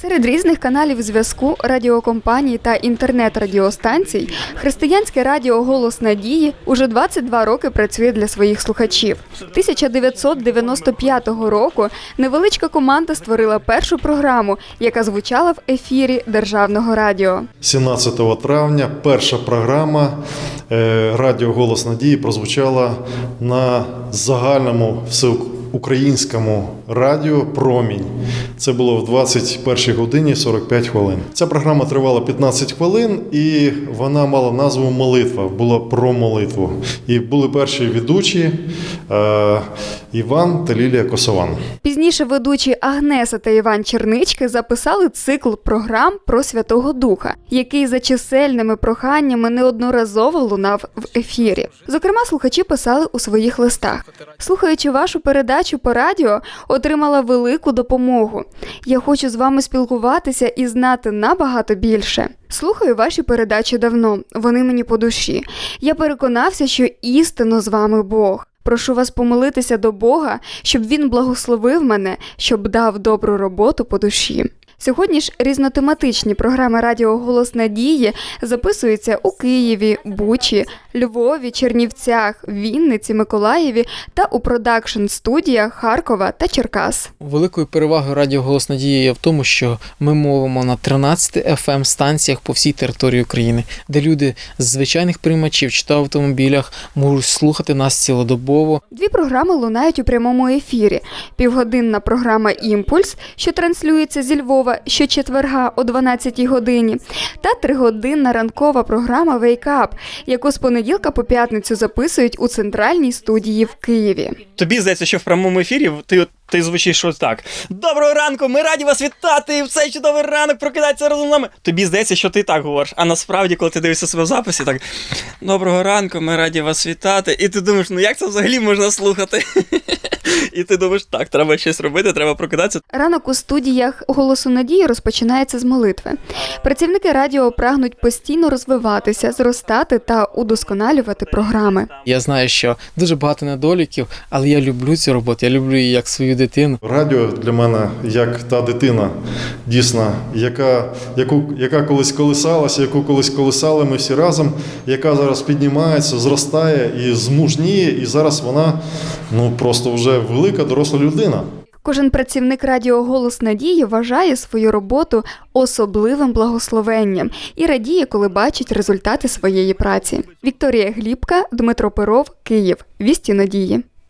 Серед різних каналів зв'язку, радіокомпаній та інтернет-радіостанцій християнське радіо Голос Надії уже 22 роки працює для своїх слухачів. 1995 року невеличка команда створила першу програму, яка звучала в ефірі державного радіо. 17 травня перша програма е, Радіо Голос Надії прозвучала на загальному всеукраїнському радіо Промінь. Це було в 21 годині 45 хвилин. Ця програма тривала 15 хвилин, і вона мала назву Молитва. Була про молитву. І були перші ведучі е, Іван та Лілія Косован. Пізніше ведучі Агнеса та Іван Чернички записали цикл програм про Святого Духа, який за чисельними проханнями неодноразово лунав в ефірі. Зокрема, слухачі писали у своїх листах. Слухаючи вашу передачу по радіо, отримала велику допомогу. Я хочу з вами спілкуватися і знати набагато більше. Слухаю ваші передачі давно, вони мені по душі. Я переконався, що істинно з вами Бог. Прошу вас помолитися до Бога, щоб він благословив мене, щоб дав добру роботу по душі. Сьогодні ж різнотематичні програми Радіо Голос Надії записуються у Києві, Бучі, Львові, Чернівцях, Вінниці, Миколаєві та у продакшн студіях Харкова та Черкас. Великою перевагою Радіо Голос Надії є в тому, що ми мовимо на 13 fm станціях по всій території України, де люди з звичайних приймачів чи та автомобілях можуть слухати нас цілодобово. Дві програми лунають у прямому ефірі: півгодинна програма Імпульс, що транслюється зі Львова щочетверга о 12 годині, та тригодинна ранкова програма Up, яку з понеділка по п'ятницю записують у центральній студії в Києві. Тобі здається, що в прямому ефірі ти, ти звучиш ось так. Доброго ранку! Ми раді вас вітати! В цей чудовий ранок прокидайтеся разом з нами. Тобі здається, що ти так говориш. А насправді, коли ти дивишся себе в записі, так доброго ранку, ми раді вас вітати. І ти думаєш, ну як це взагалі можна слухати? І ти думаєш, так, треба щось робити, треба прокидатися. Ранок у студіях голосу надії розпочинається з молитви. Працівники радіо прагнуть постійно розвиватися, зростати та удосконалювати програми. Я знаю, що дуже багато недоліків, але я люблю цю роботу, я люблю її як свою дитину. Радіо для мене як та дитина, дійсно, яка, яку, яка колись колисалася, яку колись колисали ми всі разом, яка зараз піднімається, зростає і змужніє, і зараз вона ну просто вже велика доросла людина. Кожен працівник радіо Голос Надії вважає свою роботу особливим благословенням і радіє, коли бачить результати своєї праці. Вікторія Глібка, Дмитро Перов, Київ. Вісті надії.